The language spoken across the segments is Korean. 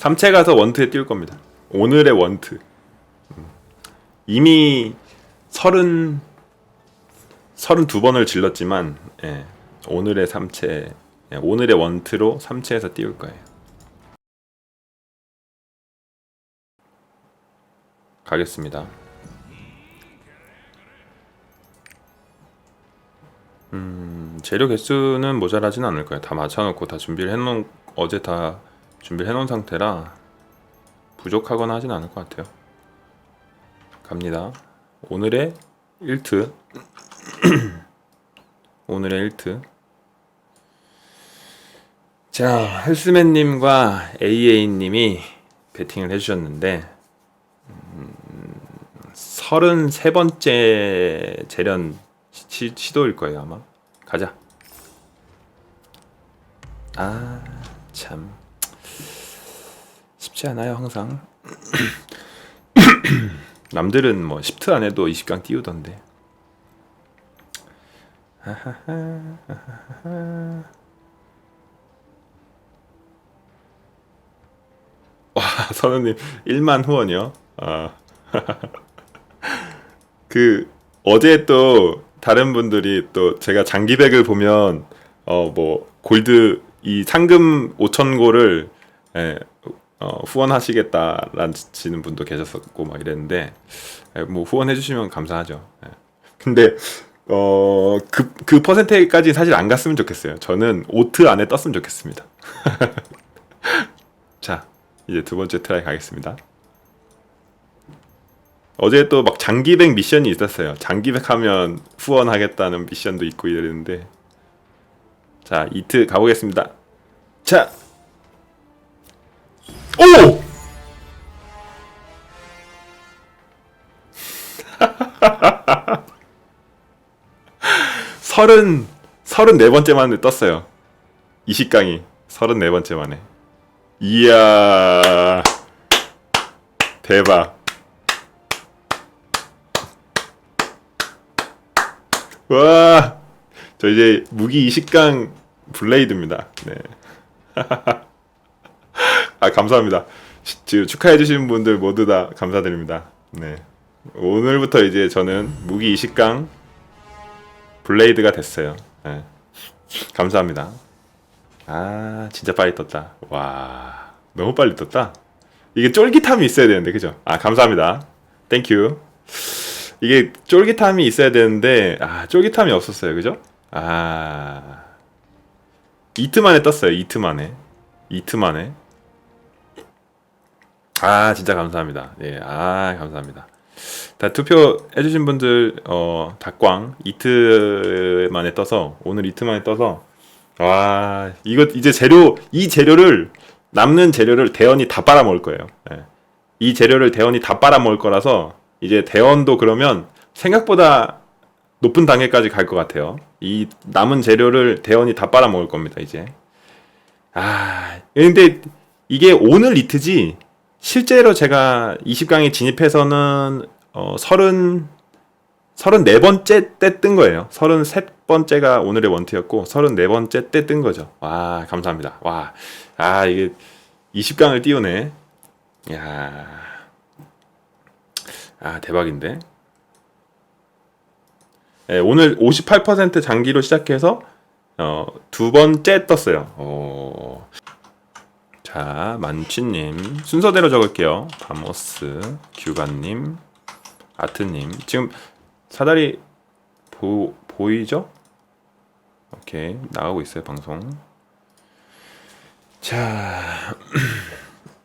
삼체 가서 원트에 띄울 겁니다. 오늘의 원트. 음. 이미 서른 서른 두 번을 질렀지만 예, 오늘의 삼체 예, 오늘의 원트로 삼체에서 띄울 거예요. 가겠습니다. 음, 재료 개수는 모자라진 않을 거예요. 다 맞춰놓고 다 준비를 해놓은 어제 다 준비를 해놓은 상태라 부족하거나 하진 않을 것 같아요. 갑니다. 오늘의 1트. 오늘의 1트. 자 헬스맨님과 AA님이 배팅을 해주셨는데 음, 33번째 재련 시, 시도일 거예요 아마. 가자. 아참 쉽지 않아요 항상. 남들은 뭐 10트 안 해도 20강 띄우던데. 와 선우님 1만 후원이요? 아. 그 어제 또 다른 분들이 또 제가 장기백을 보면 어 뭐 골드 이 상금 5천 고를 예, 어, 후원하시겠다라는 분도 계셨었고 막 이랬는데 예, 뭐 후원해 주시면 감사하죠. 예. 근데 어그 그 퍼센테이까지 사실 안 갔으면 좋겠어요. 저는 오트 안에 떴으면 좋겠습니다. 자 이제 두 번째 트라이 가겠습니다. 어제 또 막 장기백 미션이 있었어요. 장기백 하면 후원하겠다는 미션도 있고 이랬는데 자 이트 가보겠습니다. 자 오! 서른 서른 네 번째 만에 떴어요. 이식강이 서른 네 번째 만에. 이야 대박. 와, 저 이제 무기 20강 블레이드입니다. 네. 아, 감사합니다. 시- 지금 축하해 주신 분들 모두 다 감사드립니다. 네. 오늘부터 이제 저는 무기 20강 블레이드가 됐어요. 네. 감사합니다. 아, 진짜 빨리 떴다. 와, 너무 빨리 떴다. 이게 쫄깃함이 있어야 되는데, 그죠? 아, 감사합니다. 땡큐. 이게 쫄깃함이 있어야 되는데 아 쫄깃함이 없었어요 그죠? 아 이트 만에 떴어요 이트 만에 이트 만에 아 진짜 감사합니다 예 아 감사합니다 다 투표 해주신 분들 어 닭광 이트 만에 떠서 오늘 이트 만에 떠서 와 이거 이제 재료 이 재료를 남는 재료를 대원이 다 빨아 먹을 거예요 예. 이 재료를 대원이 다 빨아 먹을 거라서 이제 대원도 그러면 생각보다 높은 단계까지 갈 것 같아요. 이 남은 재료를 대원이 다 빨아 먹을 겁니다, 이제. 아, 근데 이게 오늘 이트지, 실제로 제가 20강에 진입해서는, 어, 30, 34번째 때 뜬 거예요. 33번째가 오늘의 원트였고, 34번째 때 뜬 거죠. 와, 감사합니다. 와, 아, 이게 20강을 띄우네. 야 아 대박인데. 네, 오늘 58% 장기로 시작해서 어, 두 번째 떴어요. 어... 자 만취님 순서대로 적을게요. 바모스, 규관님, 아트님 지금 사다리 보 보이죠? 오케이 나가고 있어요 방송. 자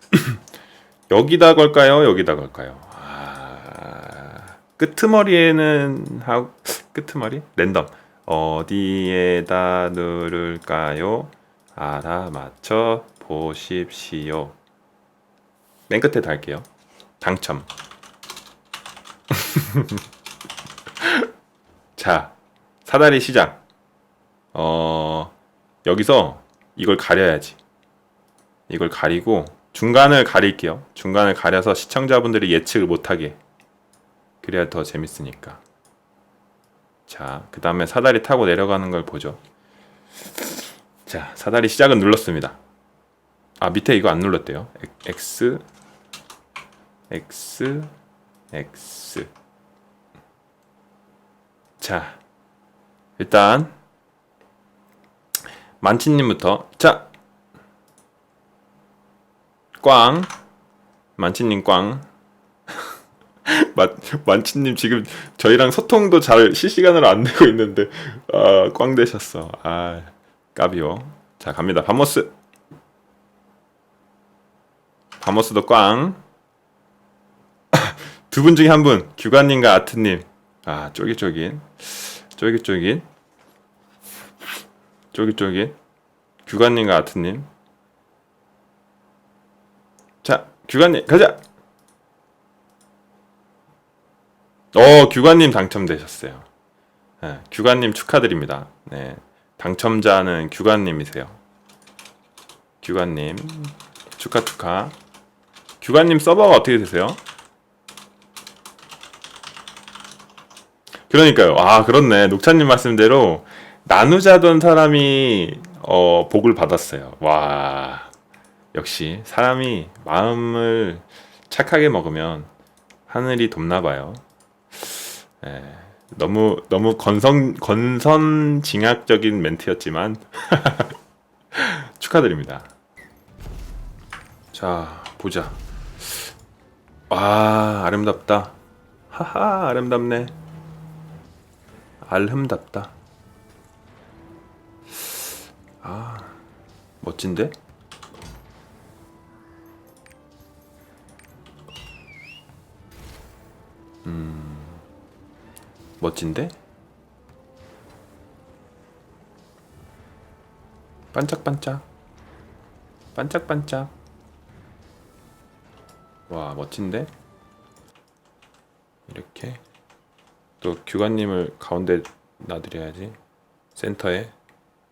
여기다 걸까요? 여기다 걸까요? 아, 끄트머리에는 하 끄트머리 랜덤 어디에다 누를까요? 알아맞혀 보십시오. 맨 끝에 달게요. 당첨. 자, 사다리 시작. 어, 여기서 이걸 가려야지. 이걸 가리고 중간을 가릴게요. 중간을 가려서 시청자분들이 예측을 못하게. 그래야 더 재밌으니까. 자, 그 다음에 사다리 타고 내려가는 걸 보죠. 자, 사다리 시작은 눌렀습니다. 아 밑에 이거 안 눌렀대요. X X X. 자 일단 만치님부터. 자 꽝. 만치님 꽝. 만, 만치님 지금 저희랑 소통도 잘 실시간으로 안 되고 있는데 아, 꽝 되셨어. 아 까비요. 자 갑니다. 바모스 바모스도 꽝. 두 분 중에 한 분 규관님과 아트님. 아 쫄깃쫄깃. 쫄깃쫄깃. 쫄깃쫄깃. 규관님과 아트님. 자 규관님 가자! 어 규관님 당첨되셨어요. 네, 규관님 축하드립니다. 네 당첨자는 규관님이세요. 규관님 축하 축하 규관님 서버가 어떻게 되세요? 그러니까요. 아, 그렇네. 녹차님 말씀대로 나누자던 사람이 어, 복을 받았어요. 와. 역시 사람이 마음을 착하게 먹으면 하늘이 돕나 봐요. 예, 너무 너무 건성 건선징악적인 멘트였지만 축하드립니다. 자, 보자. 와, 아름답다. 하하, 아름답네. 알흠답다. 아, 멋진데? 음, 멋진데? 반짝반짝. 반짝반짝. 와, 멋진데? 이렇게. 또 규관님을 가운데 놔드려야지 센터에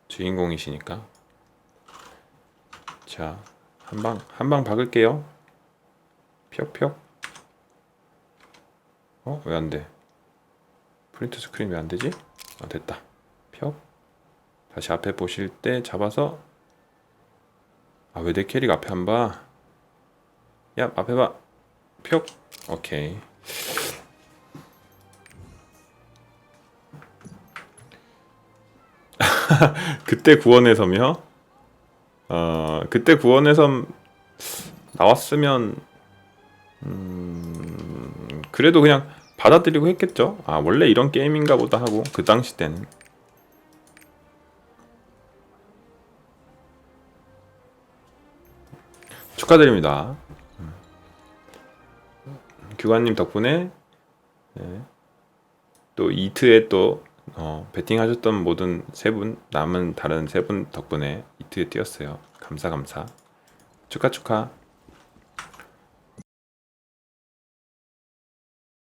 주인공이시니까 자 한방 한방 박을게요 펴펴 어? 왜 안돼 프린트 스크린 왜 안되지? 아 됐다 펴 다시 앞에 보실 때 잡아서 아 왜 내 캐릭 앞에 안 봐? 야 앞에 봐 표. 오케이 그때 섬이요? 어 그때 구원의 섬 나왔으면 음 그래도 그냥 받아들이고 했겠죠. 아 원래 이런 게임인가 보다 하고 그 당시 때는 축하드립니다. 음. 규관님 덕분에 네. 또 이트에 또 어, 베팅하셨던 모든 세 분, 남은 다른 세 분 덕분에 이트에 뛰었어요. 감사 감사. 축하 축하.